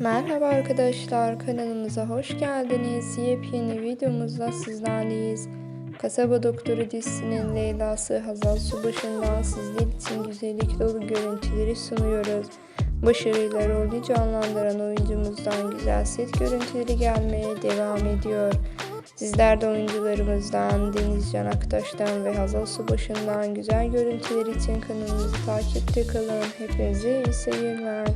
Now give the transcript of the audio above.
Merhaba arkadaşlar kanalımıza hoş geldiniz. Yepyeni videomuzla sizlerleyiz. Kasaba Doktoru dizisinin Leyla'sı Hazal Subaşı'ndan sizler için güzellik dolu görüntüleri sunuyoruz. Başarıyla rolü canlandıran oyuncumuzdan güzel set görüntüleri gelmeye devam ediyor. Sizler de oyuncularımızdan Deniz Can Aktaş'tan ve Hazal Subaşı'ndan güzel görüntüler için kanalımızı takipte kalın. Hepinize iyi seyirler.